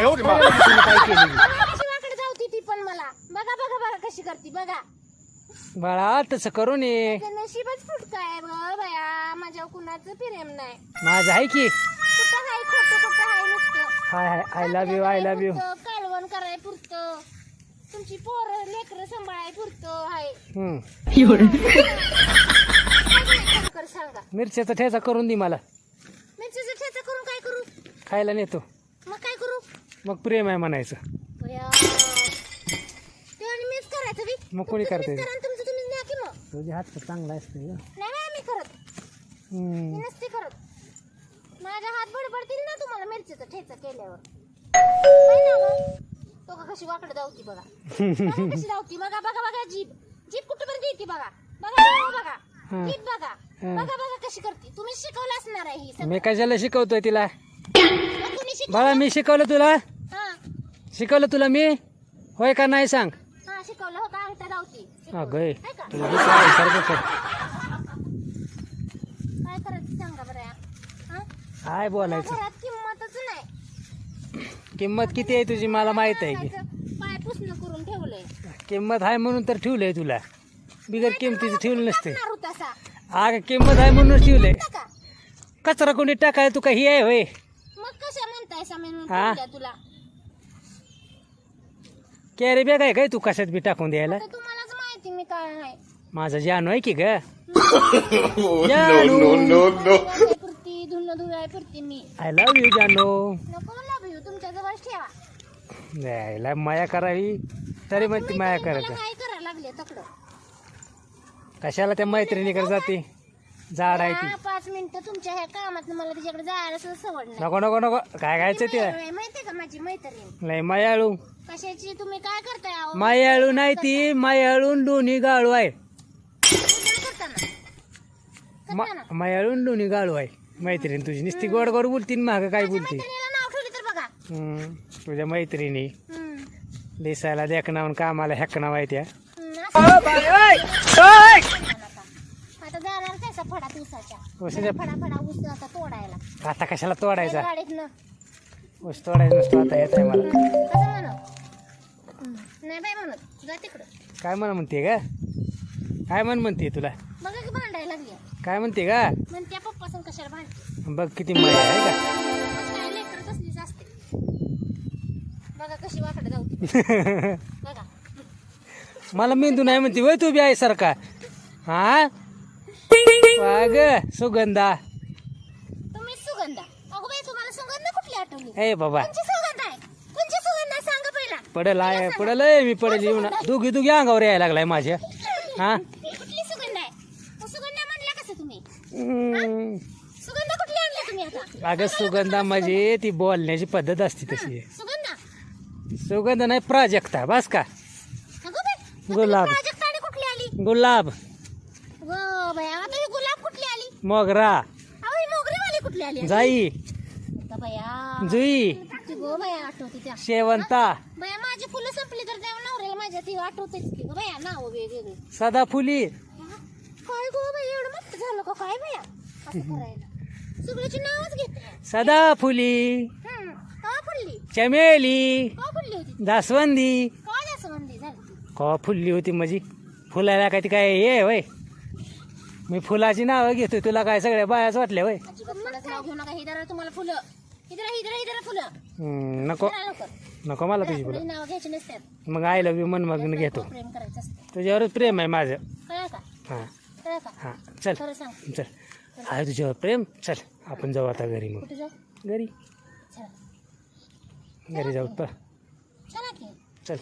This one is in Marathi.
तिने काय केली? कशी वाकडे जाऊती ती पण मला. बघा बघा बघा कशी करते बघा. बाळा तसं करू नये. ते नशीबच फुटक आहे ग बया. माझ्या कुणाचं प्रेम नाही. माझं आहे की? कुठं हाय खोटं कुठं हाय नुसतं? हाय हाय. I love you I love you पुरतं, कालवण कराय पुरतं. तुमची पोरं लेकरं सांभाळाय पुरतं हाय. कर सांगा. मिरच्याचा ठेचा करून दे मला. मिरचीचं ठेचा करून काय करू? खायला नेतो. मग प्रेम आहे म्हणायचं. बया. ते आणि मीच करायचं बी. मग कोणी तुमचं करतंय? तुम्हीच करा आणि तुमचं तुम्हीच न्या की मग. तुझे हात तर चांगला असते नाही नाही मी करत. मी नसते करत. माझ्या हात बडबडतील ना तुम्हाला मिरचीचा ठेचा केल्यावर. काय ना गं? तो का कशी वाकडे धावती बघा. बघा कशी धावती. बघा बघा बघा जीप जीप कुठपर्यंत येते बघा? बघा बघा. बघा हं. जीप बघा. बघा बघा कशी करते. तुम्ही शिकवलं असणार आहे ही मी कशाला शिकवतोय तिला? सगळं मग कुणी शिक बाळा मी शिकवलं तुला. हा शिकवलं तुला मी? होय का नाही सांग. हा शिकवलं होतं. अगं हे. का? तुला सारखं कर. काय करायचं सांगा बरं या? हा? काय बोलायचं? घरात किंमतच नाही. किंमत किती आहे तुझी? मला माहीत आहे की. सांगायचं, पाय पुसणं करून ठेवलंय. किंमत आहे म्हणून तर ठेवलंय तुला. बिगर किमतीचं ठेवलं नसते. टाकणार होता असा. अगं किंमत आहे म्हणूनच ठेवलंय. का? कचरा कोणी टाकाय तू काही आहे होय? मग कशा म्हणताय सामीन हा? तुला. कॅरी बॅग आहे काय तू कशात बी टाकून द्यायला? तर तुम्हालाच माहिती मी काय आहे. माझा जानू आहे की ग? धुणं धुवाय मी. आय लव्ह यू जानू नको मला भिऊ तुमच्या जवळ ठेवा. यायला माया करावी. तरी मग ती माया तुम्ही करायचं. काय करायला लागले तकडं. कशाला त्या मैत्रिणीकडे जाते? झाड आहे ती. पाच मिनिटं तुमच्या ह्या कामात मला तिच्याकडे जायला सुद्धा सवड नाही. नको नको नको. काय खायचं ते? माहिती माहितीये का माझी मैत्रीण? लय मायाळू. कशाची? तुम्ही काय करताय अहो? मायाळू नाही ती मायाळून दोन्ही गाळू आहे. करताना करताना मायाळून दोन्ही गाळू आहे. मैत्रीण तुझी. नुसती गोड गोड बोलती माग काय माझ्या बोलती? मैत्रिणीला नाव ठेवली तर बघा. हम्म, तुझ्या मैत्रिणी. हम्म. दिसायला देखणावून कामाला हेकणाव आहे त्या हम्म, असं आता फडा ऊस आता तोडायला. आता कशाला तोडायचा? गाडीत न ऊस तोडायचं नसतं आता येत आहे मला. कसं म्हणू नाही बाई म्हणत. जा तिकडं. काय म्हण म्हणते का काय म्हण म्हणते तुला? बघा की भांडायला लागली. काय म्हणते का म्हणते पप्पा संग कशाला भांडते. बघ किती माया आहे का? मग काय लेकरं तसलीच असते. बघा कशी वाकडे जाऊ बघा. मला मेंदू नाही म्हणते वय तू बी आहे सारखा. हा? ग सुगंधा. तुम्ही सुगंधा. अगो बाई तुम्हाला सुगंध कुठली आठवली? ए बाबा. कोणची सुगंध आहे? कोणची सुगंध आहे? सांगा पहिला. पडल आहे पडल आहे, मी पडेल. दोघी दोघी अंगावर यायला लागलाय माझ्या. हा? कुठली सुगंध आहे? मग सुगंध म्हणला कसं तुम्ही? हम्म. सुगंध कुठली आणली तुम्ही आता? अगं सुगंधा म्हणजे ती बोलण्याची पद्धत असते तशी. सुगंधा? सुगंध नाही प्राजक्ता बस का? अगो बाई गुलाब. प्राजक्ताने कुठली आली? गुलाब गो बाई आता ही गुलाब कुठली आली मोगरा. अहो ही मोगरीवाली कुठली आली? जाई. आता बया. जुई. ती गो बाया आठवते त्या. शेवंता. बया माझी फुलं संपली तर त्या नवऱ्याला माझ्या ती आठवतेच की गो बया. नाव वेगवेगळे. सदाफुली काय गो एवढं मोठं झालं का काय बया? असं करायला. सगळ्याची नावच घेते. सदाफुली हम्म का फुलली? चमेली. का फुलली होती? जास्वंदी. कवा फुलली होती माझी फुलायला काय ती काय ये वय मी फुलाची नावं घेतोय तुला काय सगळ्या बायाच वाटल्या वय अजिबात फुलाचं नाव घेऊ नका. हिदरा तुम्हाला फुलं. हिदरा हिदरा हिदरा फुलं. हम्म, नको. जरा लवकर. नको मला तुझी फुलं. फुलाची नाव घ्यायची नसतात. मग आय लव्ह यू मन मग घेतो. प्रेम करायचं असतं. तुझ्यावरच प्रेम आहे माझं. का? हां. का? हां चल. खरं सांग. चल. आहे तुझ्यावर प्रेम? चल आपण जाऊ आता घरी मग. कुठे जाऊ? घरी. चला. घरी जाऊ. तर चला की. चल.